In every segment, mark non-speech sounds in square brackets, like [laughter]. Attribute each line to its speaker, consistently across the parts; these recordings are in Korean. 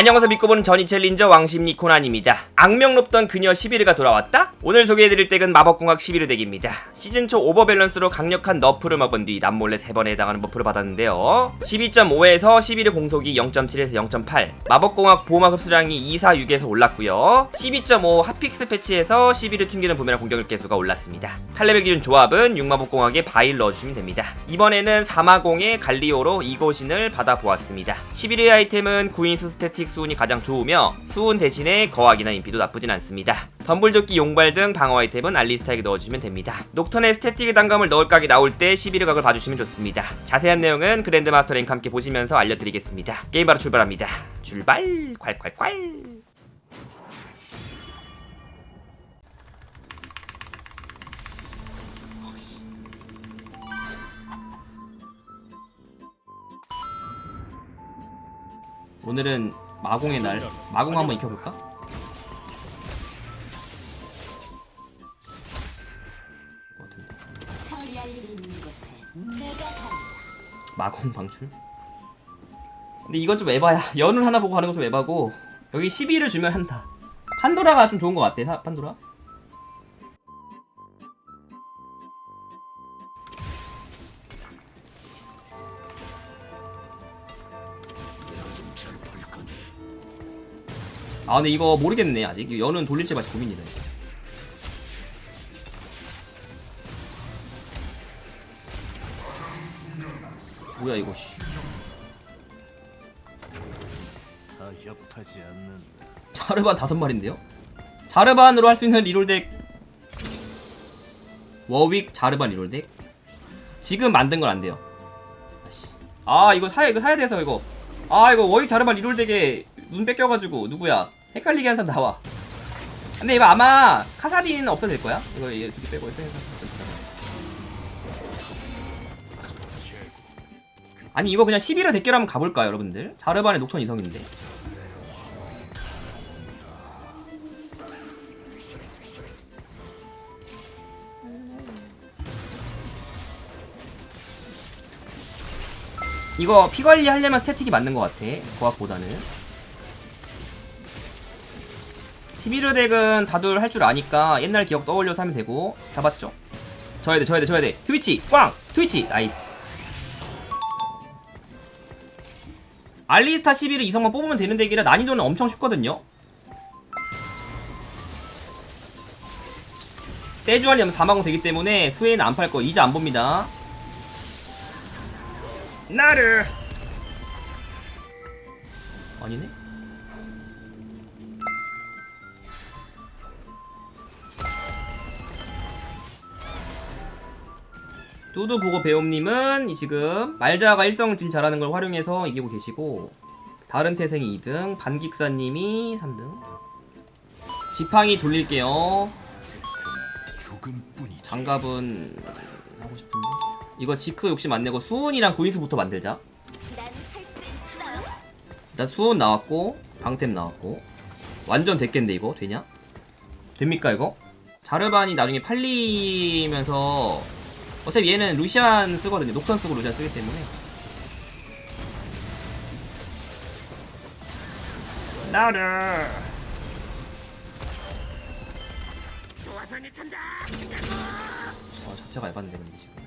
Speaker 1: 안녕하세요 믿고 보는 전이 챌린저 왕십리 코난입니다. 악명 높던 그녀 11위가 돌아왔다? 오늘 소개해드릴 덱은 마법공학 11위 덱입니다. 시즌 초 오버밸런스로 강력한 너프를 먹은 뒤 남몰래 3번에 해당하는 버프를 받았는데요. 12.5에서 11위 공속이 0.7에서 0.8 마법공학 보호막 흡수량이 2, 4, 6에서 올랐고요. 12.5 핫픽스 패치에서 11위 튕기는 부메랑 공격력 개수가 올랐습니다. 8레벨 기준 조합은 6마법공학에 바일 넣어주시면 됩니다. 이번에는 4마공의 갈리오로 이고신을 받아보았습니다. 11위 아이템은 구인수 스태틱 수운이 가장 좋으며 수운 대신에 거학이나 인피도 나쁘진 않습니다. 덤블조끼 용발 등 방어 아이템은 알리스타에게 넣어주시면 됩니다. 녹턴에 스태틱 단감을 넣을 각이 나올 때 11위 각을 봐주시면 좋습니다. 자세한 내용은 그랜드마스터 랭크 함께 보시면서 알려드리겠습니다. 게임 바로 출발합니다. 출발 콸콸콸 오늘은 마공의 날 마공 한번 익혀볼까? 마공 방출? 근데 이건 좀 에바야 연을 하나 보고 하는 건 좀 에바고 여기 12를 주면 한다 판도라가 좀 좋은 것 같아 사- 판도라 아 근데 이거 모르겠네 아직 연은 돌릴지 말지 고민이다 이거. 뭐야 이거 씨.
Speaker 2: 타협하지 않는다.
Speaker 1: 자르반 다섯 마리인데요? 자르반으로 할 수 있는 리롤덱 워윅 자르반 리롤덱 지금 만든 건 안 돼요. 아 이거 사야 이거 사야 돼서 이거 아 이거 워윅 자르반 리롤덱에 눈 뺏겨가지고 누구야 헷갈리게 한 사람 나와. 근데 이거 아마 카사딘 없어도 될 거야. 이거 얘 두개 빼고 해서 아니 이거 그냥 11호 대결 한번 가볼까요 여러분들? 자르반의 녹턴 이성인데 이거 피 관리 하려면 스태틱이 맞는 것 같아. 고압보다는. 11호 덱은 다들 할 줄 아니까 옛날 기억 떠올려서 하면 되고. 잡았죠? 져야 돼, 져야 돼, 져야 돼. 트위치! 꽝! 트위치! 나이스. 알리스타 11을 이성만 뽑으면 되는 덱이라 난이도는 엄청 쉽거든요? 세주알리하면 4만원 되기 때문에 스웨이는 안 팔 거 이제 안 봅니다. 나를 아니네 뚜두 보고 배움님은 지금 말자가 일성을 딜 잘하는 걸 활용해서 이기고 계시고 다른 태생이 2등 반기사님이 3등 지팡이 돌릴게요. 장갑은 하고 싶은데 이거 지크 욕심 안 내고 수은이랑 구인수부터 만들자. 일단 수은 나왔고 방템 나왔고 완전 됐겠는데 이거 되냐? 됩니까 이거? 자르반이 나중에 팔리면서 어차피 얘는 루시안 쓰거든요. 녹턴 쓰고 루시안 쓰기 때문에. 나를. 어 자체가 얇았는데 근데 지금.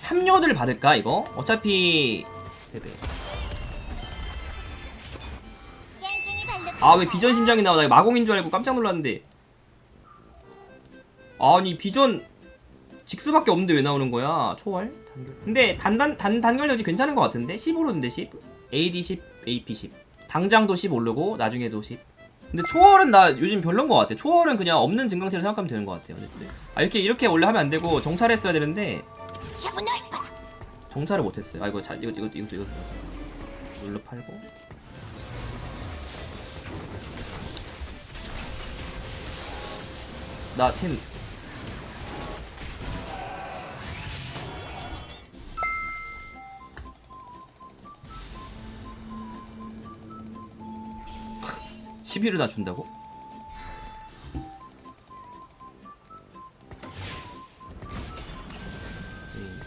Speaker 1: 3료들 받을까 이거? 어차피 베베.
Speaker 3: 깽깽이 발로.
Speaker 1: 아왜 비전 심장이 나와 나 마공인 줄 알고 깜짝 놀랐는데 아니 비전 직수밖에 없는데 왜 나오는 거야 초월? 단결. 근데 단단 단 단결력이 괜찮은 것 같은데 15로는데 10 AD 10 AP 10 당장도 10 오르고 나중에도 10 근데 초월은 나 요즘 별론 것 같아 초월은 그냥 없는 증강체를 생각하면 되는 것 같아요 어쨌든. 아 이렇게 이렇게 원래 하면 안 되고 정찰했어야 되는데. 정찰을 못했어요 아 이거 자 이거 이거 이거 이거 눌러 팔고 나템 (11을) 다 준다고? 음.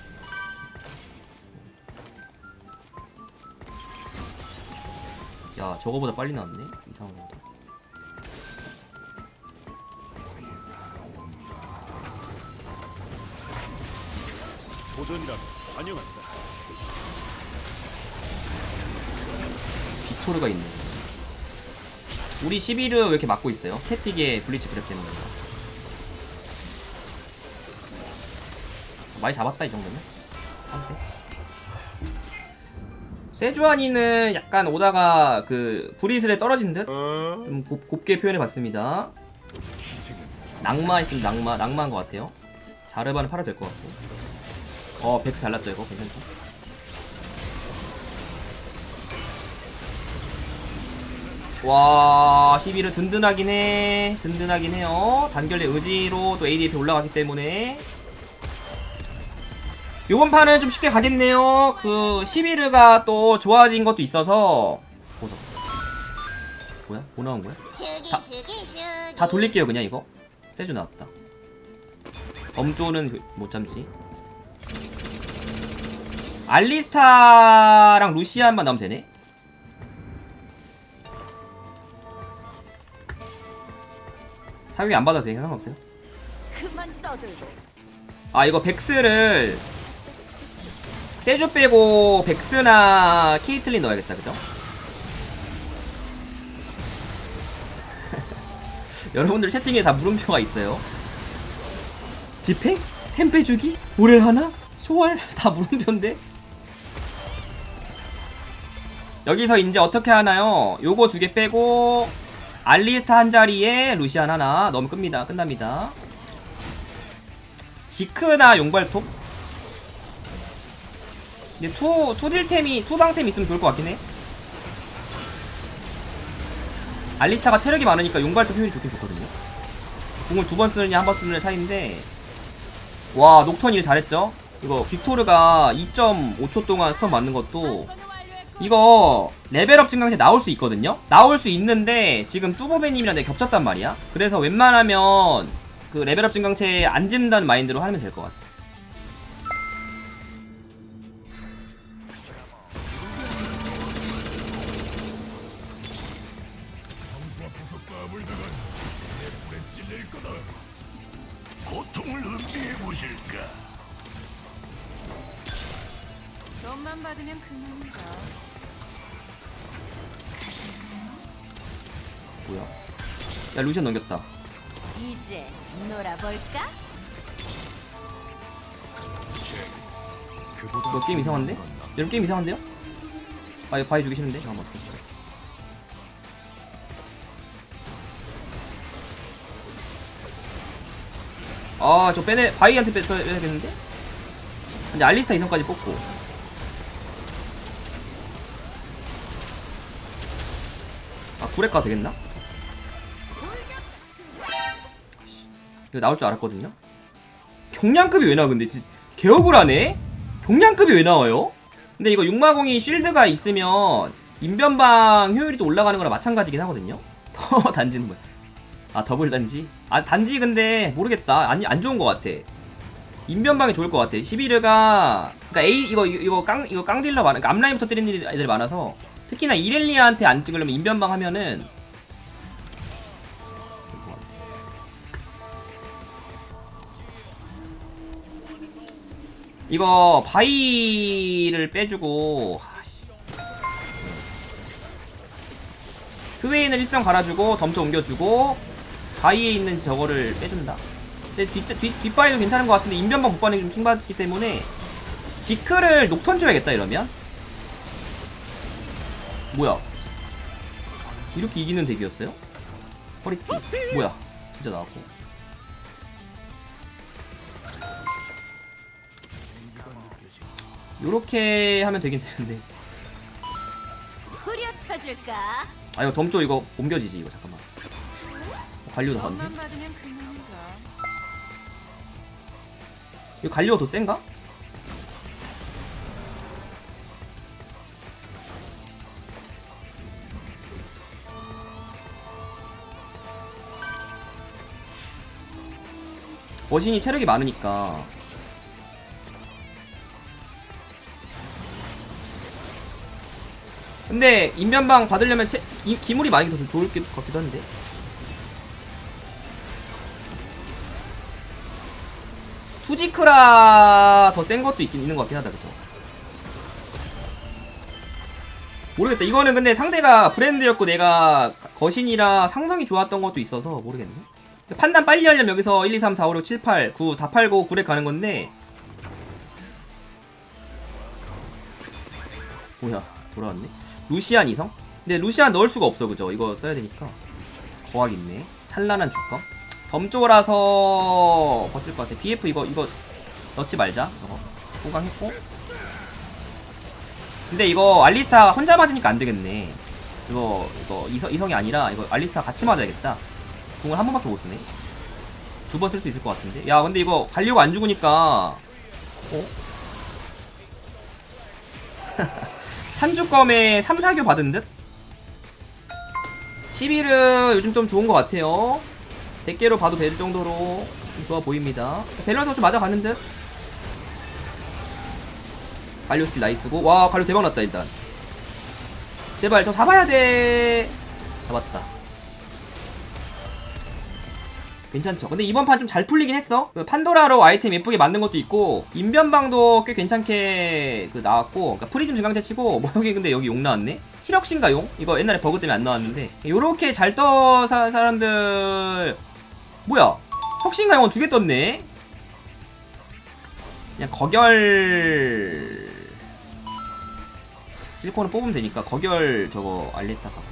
Speaker 1: 야 저거보다 빨리 나왔네 이상한 거다
Speaker 2: 도전이라면 환영한다.
Speaker 1: 빅토르가 있네 우리 11을 왜 이렇게 막고 있어요? 스태틱의 블리츠 그랩 때문인가 많이 잡았다 이 정도면? 한대 세주아니는 약간 오다가 그 브리슬에 떨어진 듯좀 곱게 표현해봤습니다. 낙마 있으면 낙마 낙마한 것 같아요. 자르바는 팔아도 될것 같고. 어 백스 잘랐죠 이거? 괜찮죠 와 11은 든든하긴 해. 든든하긴 해요. 단결의 의지로 또 ADF 올라가기 때문에. 요번 판은 좀 쉽게 가겠네요. 그 11가 또 좋아진 것도 있어서. 보자 뭐야? 뭐 나온 거야? 다- 다 돌릴게요 그냥 이거. 세주 나왔다. 엄조는 그- 못 참지. 알리스타랑 루시안만 나오면 되네 사용이 안 받아도 되니까 상관없어요
Speaker 3: 그만 떠들고
Speaker 1: 아 이거 백스를 세주 빼고 백스나 케이틀린 넣어야겠다 그죠? [laughs] 여러분들 채팅에 다 물음표가 있어요 집행? 템 빼주기? 오렐 하나? 초월? [laughs] 다 물음표인데? 여기서 이제 어떻게 하나요? 요거 두 개 빼고 알리스타 한 자리에 루시안 하나 넣으면 끝니다 끝납니다 지크나 용발톱? 근데 투, 투딜템이, 투방템 있으면 좋을 것 같긴 해. 알리스타가 체력이 많으니까 용발톱 효율이 좋긴 좋거든요. 공을 두 번 쓰느냐 한 번 쓰느냐 차이인데, 와, 녹턴 일 잘했죠? 이거 빅토르가 2.5초 동안 스턴 맞는 것도, 이거 레벨업 증강세 나올 수 있거든요? 나올 수 있는데, 지금 뚜보베님이랑 내가 겹쳤단 말이야? 그래서 웬만하면 그 레벨업 증강체 안 집는다는 마인드로 하면 될 것 같아.
Speaker 2: 고통을 음미해 보실까?
Speaker 4: 돈만 받으면 그만이다.
Speaker 1: 뭐야? 야, 루시안 넘겼다.
Speaker 3: 이제 놀아볼까?
Speaker 1: 이거 게임 이상한데? 여러분 게임 이상한데요? 아 이거 바위 주기 싫은데? 잠깐만 어떡해 아저 빼내 바위한테 뺏어야겠는데? 이제 알리스타 이성까지 뽑고 아 구레카 되겠나? 이거 나올 줄 알았거든요? 경량급이 왜 나와 근데 진 개억울 하네? 경량급이 왜 나와요? 근데 이거 6마공이 쉴드가 있으면 인변방 효율이 또 올라가는 거랑 마찬가지긴 하거든요? [laughs] 더 단지는 뭐야? 아 더블 단지? 아 단지 근데 모르겠다 안, 안 좋은 것 같아 인변방이 좋을 것 같아 11가 그니까 A 이거 이거 깡 이거 깡딜러 많아 그러니까 앞라인부터 때리는 애들이 많아서 특히나 이렐리아한테 안 찍으려면 인변방 하면은 이거 바이를 빼주고. 스웨인을 일성 갈아주고 덤쳐 옮겨주고 바이에 있는 저거를 빼준다. 근데 뒷, 뒷, 뒷바이도 괜찮은 것 같은데 인변방 게좀 킹받기 때문에 지크를 녹턴 줘야겠다 이러면 뭐야 이렇게 이기는 덱이었어요? 허리띠 뭐야 진짜 나왔고 요렇게 하면 되긴 되는데
Speaker 3: 후려쳐줄까?
Speaker 1: 아 이거 덤조 이거 옮겨지지 이거 잠깐만 어,
Speaker 4: 받으면 그만이다.
Speaker 1: 이거 갈리오 더 센가? 머신이 체력이 많으니까 근데 인변방 받으려면 채, 이, 기물이 많이 더 좋을 것 같기도 한데. 투지크라 더 센 것도 있긴 있는 것 같긴 하다 그죠 모르겠다. 이거는 근데 상대가 브랜드였고 내가 거신이라 상성이 좋았던 것도 있어서 모르겠네. 판단 빨리 하려면 여기서 1, 2, 3, 4, 5, 6, 7, 8, 9 다 팔고 9에 가는 건데. 뭐야 돌아왔네 루시안 이성? 근데 루시안 넣을 수가 없어 그죠? 이거 써야 되니까. 거학 있네. 찬란한 주검 범조라서 버틸 것 같아. BF 이거 이거 넣지 말자. 이거 호강했고. 근데 이거 알리스타 혼자 맞으니까 안 되겠네. 이거 이거 이성, 이성이 아니라 이거 알리스타 같이 맞아야겠다. 공을 한 번밖에 못 쓰네. 두 번 쓸 수 있을 것 같은데. 야 근데 이거 갈리오가 안 죽으니까. 어? [laughs] 찬주검에 3, 4교 받은 듯? 11은 요즘 좀 좋은 것 같아요. 100개로 봐도 될 정도로 좀 좋아 보입니다. 밸런스 좀 맞아가는 듯? 갈리오 스킬 나이스고. 와 갈리오 대박 났다 일단. 제발 저 잡아야 돼. 잡았다 괜찮죠. 근데 이번 판 좀 잘 풀리긴 했어. 그 판도라로 아이템 예쁘게 만든 것도 있고 인변방도 꽤 괜찮게 그 나왔고 그러니까 프리즘 증강체 치고 [laughs] 뭐 여기 근데 여기 용 나왔네? 7억신가 용? 이거 옛날에 버그 때문에 안 나왔는데. 요렇게 잘 떠 사람들 뭐야? 혁신가 용은 두 개 떴네? 그냥 거결 실리콘을 뽑으면 되니까 거결 저거 알리타 가고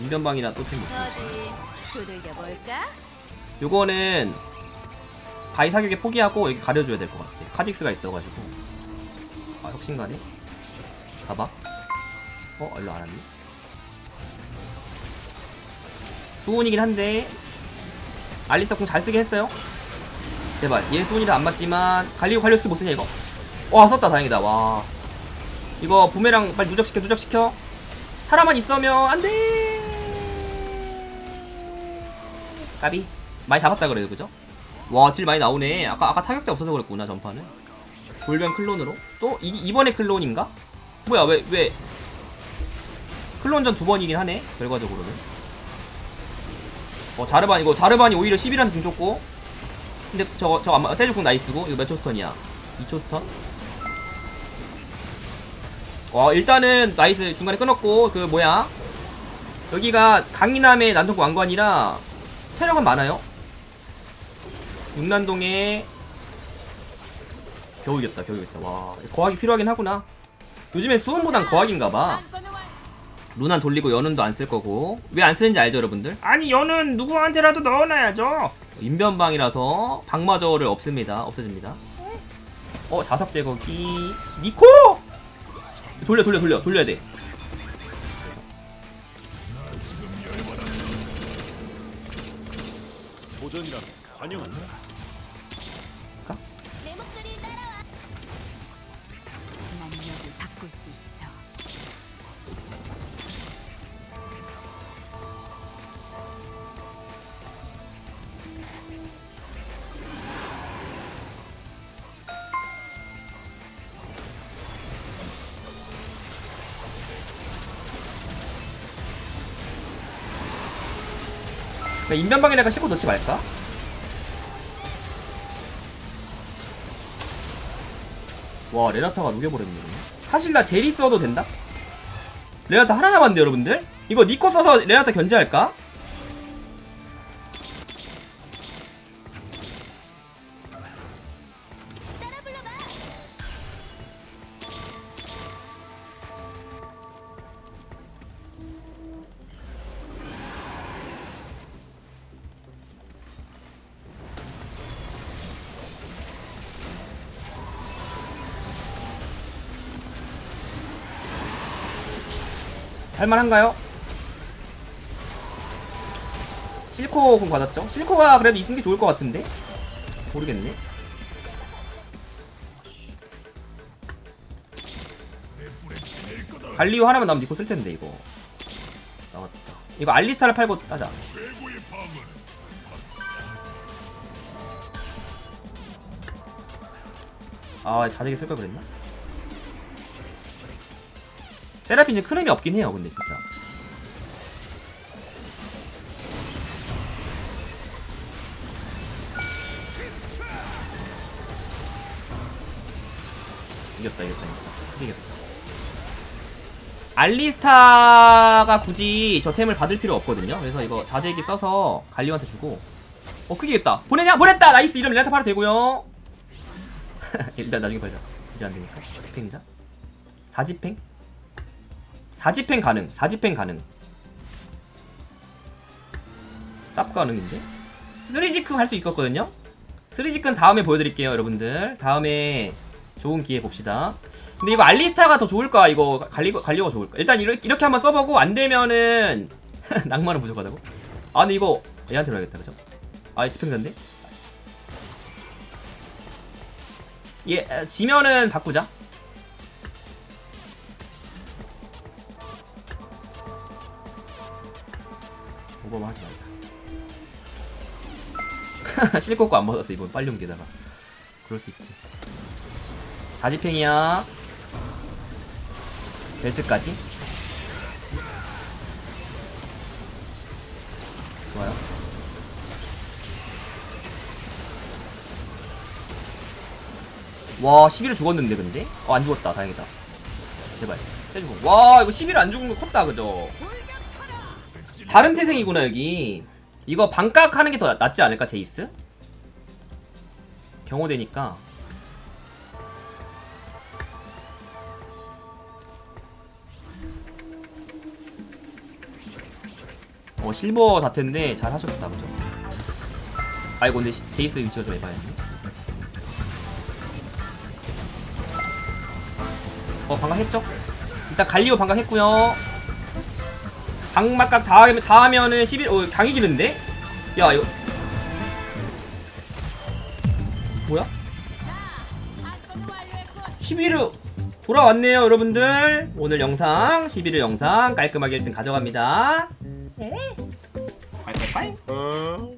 Speaker 1: 인변방이나 또템 뭐.
Speaker 3: 어디 두들겨 볼까?
Speaker 1: 요거는 바이 사격에 포기하고 여기 가려줘야 될 것 같아. 카직스가 있어가지고. 아, 혁신가네? 가봐. 어, 일로 안 왔네. 수온이긴 한데, 알리스타 공잘 쓰긴 했어요. 제발, 얘 수온이라 안 맞지만, 갈리오 갈리오 스킬 못 쓰냐, 이거? 와, 썼다, 다행이다, 와. 이거 부메랑 빨리 누적시켜, 누적시켜. 사람만 있으면 안 돼! 까비. 많이 잡았다 그래요 그죠? 와딜 많이 나오네. 아까 아까 타격대 없어서 그랬구나 전파는 돌변 클론으로. 또 이, 이번에 클론인가? 뭐야 왜 왜? 클론전 두 번이긴 하네 결과적으로는. 어 자르반 이거 자르반이 오히려 11한 등 줬고. 근데 저거 저거 아마 세주궁 나이스고 이거 몇 초 스턴이야? 2초 스턴? 와 일단은 나이스 중간에 끊었고 그 뭐야? 여기가 강인함의 난동 왕관이라 체력은 많아요 육난동에 겨우 이겼다 겨우 이겼다. 와 거학이 필요하긴 하구나. 요즘엔 수원보단 거학인가봐. 루난 돌리고 연운도 안 쓸 거고. 왜 안 쓰는지 알죠 여러분들? 아니 연운 누구한테라도 넣어놔야죠. 인변방이라서 방마저를 없습니다. 없어집니다. 어 자석 제거기. 니코! 돌려 돌려 돌려. 돌려야 돼.
Speaker 2: 도전이라면 환영한다.
Speaker 3: 내 목소리 따라와. 난 여기 바꿀 수 있어.
Speaker 1: 인변방에다가 씹고 넣지 말까? 와 레나타가 녹여버렸네 사실 나 제리 써도 된다? 레나타 하나 남았는데 여러분들? 이거 니코 써서 레나타 견제할까? 할만한가요? 실코 공 받았죠? 실코가 그래도 이긴 게 좋을 것 같은데? 모르겠네. 갈리오 하나만 남으면 니코 쓸 텐데 이거. 나왔다. 이거 알리스타를 팔고 따자. 아 자세히 쓸걸 그랬나? 세라핀 좀큰 의미 없긴 해요 근데 진짜. 이겼다 이겼다 이겼다. 이겼다. 알리스타가 굳이 저 템을 받을 필요 없거든요. 그래서 이거 자제기 써서 갈리오한테 주고. 어 크게 겠다. 보내냐? 보냈다! 나이스! 이러면 렌타 팔아도 되고요. [laughs] 일단 나중에 팔자. 이제 안되니까. 집행자? 4집행? 4집행 가능 4집행 가능 쌉 가능인데? 3지크 할 수 있었거든요? 3지크는 다음에 보여드릴게요 여러분들 다음에 좋은 기회 봅시다 근데 이거 알리스타가 더 좋을까 이거 갈리, 갈리오가 좋을까 일단 이렇게, 이렇게 한번 써보고 안되면은 [laughs] 낭만은 부족하다고? 아 근데 이거 얘한테 줘야겠다 그죠? 아 집행자인데? 예, 에, 지면은 바꾸자. 오버만 하지 말자. 실컷 거안 받았어 이번 빨리 옮기다가. 그럴 수 있지. 사지팽이야. 벨트까지. 좋아요. 와 11을 죽었는데 근데? 어 안 죽었다 다행이다 제발 해주고 와 이거 11을 안 죽은 거 컸다 그죠? 다른 태생이구나 여기 이거 반각 하는 게 더 낫지 않을까 제이스? 경호되니까 어 실버 다텐데 잘 하셨다 그죠? 아이고 근데 시- 제이스 위치가 좀 해봐야겠네 어 방각 했죠? 일단 갈리오 방각 했고요 방막각 다, 하면- 다 하면은 11, 어 강이 기는데? 야 이거 뭐야? 11을 돌아왔네요 여러분들 오늘 영상 11일 영상 깔끔하게 1등 가져갑니다 네. 콸콸콸